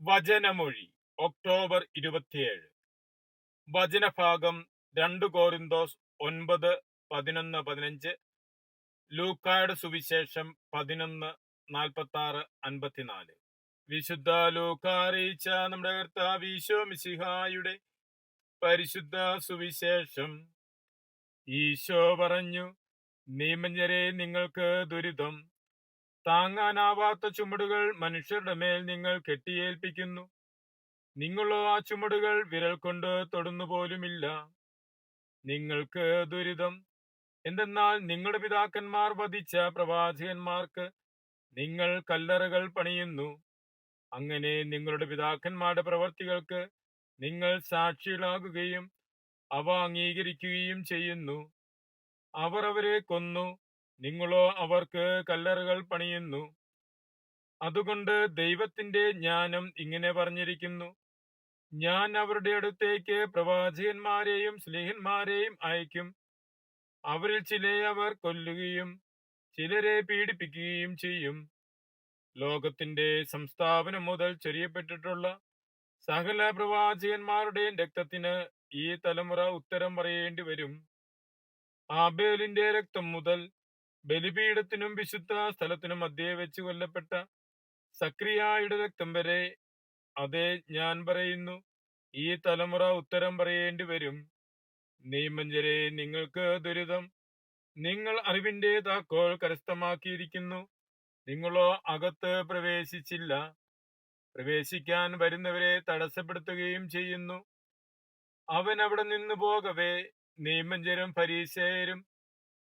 വചനമൊഴി October ഇരുപത്തിയേഴ്. വചനഭാഗം രണ്ട് കോരിന്തോസ് ഒൻപത് പതിനൊന്ന് പതിനഞ്ച് ലൂക്കായുടെ സുവിശേഷം പതിനൊന്ന് നാൽപ്പത്തി ആറ് അൻപത്തിനാല്. വിശുദ്ധ ലൂക്ക നമ്മുടെ കർത്താവീശോ മിസിഹായുടെ പരിശുദ്ധ സുവിശേഷം. ഈശോ പറഞ്ഞു നിയമജ്ഞരെ നിങ്ങൾക്ക് ദുരിതം താങ്ങാനാവാത്ത ചുമടുകൾ മനുഷ്യരുടെ മേൽ നിങ്ങൾ കെട്ടിയേൽപ്പിക്കുന്നു. നിങ്ങളോ ആ ചുമടുകൾ വിരൽ കൊണ്ട് തൊടുന്നു പോലുമില്ല നിങ്ങൾക്ക് ദുരിതം. എന്തെന്നാൽ നിങ്ങളുടെ പിതാക്കന്മാർ വധിച്ച പ്രവാചകന്മാർക്ക് നിങ്ങൾ കല്ലറകൾ പണിയുന്നു. അങ്ങനെ നിങ്ങളുടെ പിതാക്കന്മാരുടെ പ്രവർത്തികൾക്ക് നിങ്ങൾ സാക്ഷികളാകുകയും അവ അംഗീകരിക്കുകയും ചെയ്യുന്നു. അവർ അവരെ കൊന്നു. നിങ്ങളോ അവർക്ക് കല്ലറുകൾ പണിയുന്നു. അതുകൊണ്ട് ദൈവത്തിന്റെ ജ്ഞാനം ഇങ്ങനെ പറഞ്ഞിരിക്കുന്നു. ഞാൻ അവരുടെ അടുത്തേക്ക് പ്രവാചകന്മാരെയും സ്നേഹന്മാരെയും അയക്കും. അവരിൽ ചിലരെ അവർ കൊല്ലുകയും ചിലരെ പീഡിപ്പിക്കുകയും ചെയ്യും. ലോകത്തിന്റെ സംസ്ഥാപനം മുതൽ ചെറിയപ്പെട്ടിട്ടുള്ള സകല പ്രവാചകന്മാരുടെയും രക്തത്തിന് ഈ തലമുറ ഉത്തരം പറയേണ്ടി വരും. ആബേലിന്റെ രക്തം മുതൽ ബലിപീഠത്തിനും വിശുദ്ധ സ്ഥലത്തിനും മധ്യേ വെച്ച് കൊല്ലപ്പെട്ട സക്രിയായുടെ രക്തം വരെ അതെ ഞാൻ പറയുന്നു. ഈ തലമുറ ഉത്തരം പറയേണ്ടി വരും. നീമഞ്ചരെ നിങ്ങൾക്ക് ദുരിതം. നിങ്ങൾ അറിവിന്റെ താക്കോൽ കരസ്ഥമാക്കിയിരിക്കുന്നു. നിങ്ങളോ അകത്ത് പ്രവേശിച്ചില്ല. പ്രവേശിക്കാൻ വരുന്നവരെ തടസ്സപ്പെടുത്തുകയും ചെയ്യുന്നു. അവൻ അവിടെ നിന്നു പോകവേ. നീമഞ്ചരും പരീശയരും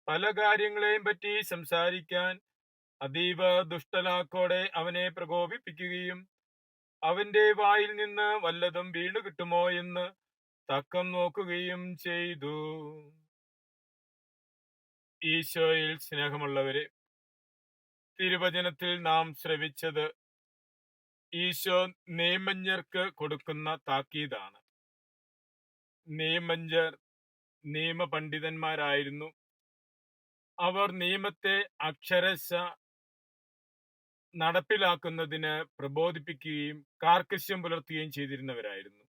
പല കാര്യങ്ങളെയും പറ്റി സംസാരിക്കാൻ അതീവ ദുഷ്ടലാക്കോടെ അവനെ പ്രകോപിപ്പിക്കുകയും അവന്റെ വായിൽ നിന്ന് വല്ലതും വീണു കിട്ടുമോ എന്ന് തക്കം നോക്കുകയും ചെയ്തു. ഈശോയിൽ സ്നേഹമുള്ളവരെ തിരുവചനത്തിൽ നാം ശ്രവിച്ചത് ഈശോ നിയമജ്ഞർക്ക് കൊടുക്കുന്ന താക്കീതാണ്. നിയമജ്ഞർ നിയമപണ്ഡിതന്മാരായിരുന്നു. അവർ നിയമത്തെ അക്ഷരശ നടപ്പിലാക്കുന്നതിന് പ്രബോധിപ്പിക്കുകയും കാർക്കശ്യം പുലർത്തുകയും ചെയ്തിരുന്നവരായിരുന്നു.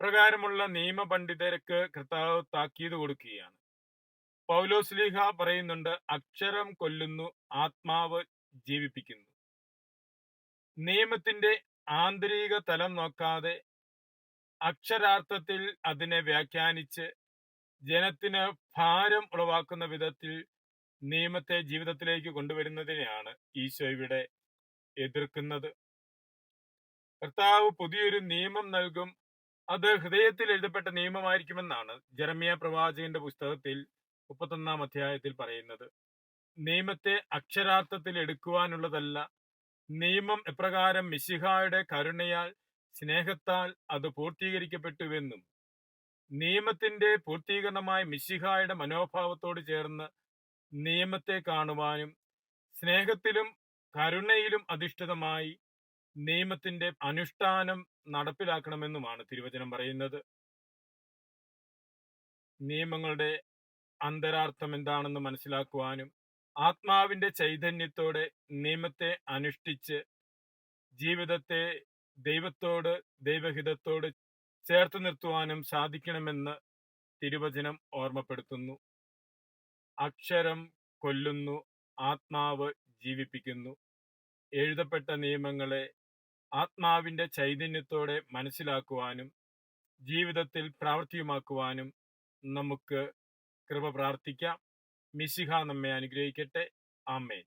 പ്രകാരമുള്ള നിയമപണ്ഡിതർക്ക് കർത്താവ് താക്കീത് കൊടുക്കുകയാണ്. പൗലോസ്ലീഹ പറയുന്നുണ്ട് അക്ഷരം കൊല്ലുന്നു ആത്മാവ് ജീവിപ്പിക്കുന്നു. നിയമത്തിന്റെ ആന്തരിക തലം നോക്കാതെ അക്ഷരാർത്ഥത്തിൽ അതിനെ വ്യാഖ്യാനിച്ച് ജനത്തിന് ഭാരം ഉളവാക്കുന്ന വിധത്തിൽ നിയമത്തെ ജീവിതത്തിലേക്ക് കൊണ്ടുവരുന്നതിനെയാണ് ഈശോ ഇവിടെ എതിർക്കുന്നത്. കർത്താവ് പുതിയൊരു നിയമം നൽകും. അത് ഹൃദയത്തിൽ എഴുതപ്പെട്ട നിയമമായിരിക്കുമെന്നാണ് ജെറമിയ പ്രവാചകന്റെ പുസ്തകത്തിൽ മുപ്പത്തൊന്നാം അധ്യായത്തിൽ പറയുന്നത്. നിയമത്തെ അക്ഷരാർത്ഥത്തിൽ എടുക്കുവാനുള്ളതല്ല. നിയമം എപ്രകാരം മിശിഹായുടെ കരുണയാൽ സ്നേഹത്താൽ അത് പൂർത്തീകരിക്കപ്പെട്ടുവെന്നും നിയമത്തിന്റെ പൂർത്തീകരണമായ മിശിഹായുടെ മനോഭാവത്തോട് ചേർന്ന് നിയമത്തെ കാണുവാനും സ്നേഹത്തിലും കരുണയിലും അധിഷ്ഠിതമായി നിയമത്തിന്റെ അനുഷ്ഠാനം നടപ്പിലാക്കണമെന്നുമാണ് തിരുവചനം പറയുന്നത്. നിയമങ്ങളുടെ അന്തരാർത്ഥം എന്താണെന്ന് മനസ്സിലാക്കുവാനും ആത്മാവിന്റെ ചൈതന്യത്തോടെ നിയമത്തെ അനുഷ്ഠിച്ച് ജീവിതത്തെ ദൈവത്തോട് ദൈവഹിതത്തോട് ചേർത്ത് നിർത്തുവാനും സാധിക്കണമെന്ന് തിരുവചനം ഓർമ്മപ്പെടുത്തുന്നു. അക്ഷരം കൊല്ലുന്നു ആത്മാവ് ജീവിപ്പിക്കുന്നു. എഴുതപ്പെട്ട നിയമങ്ങളെ ആത്മാവിന്റെ ചൈതന്യത്തോടെ മനസ്സിലാക്കുവാനും ജീവിതത്തിൽ പ്രാവർത്തികമാക്കുവാനും നമുക്ക് കൃപ പ്രാർത്ഥിക്കാം. മിശിഹ നമ്മെ അനുഗ്രഹിക്കട്ടെ. ആമേൻ.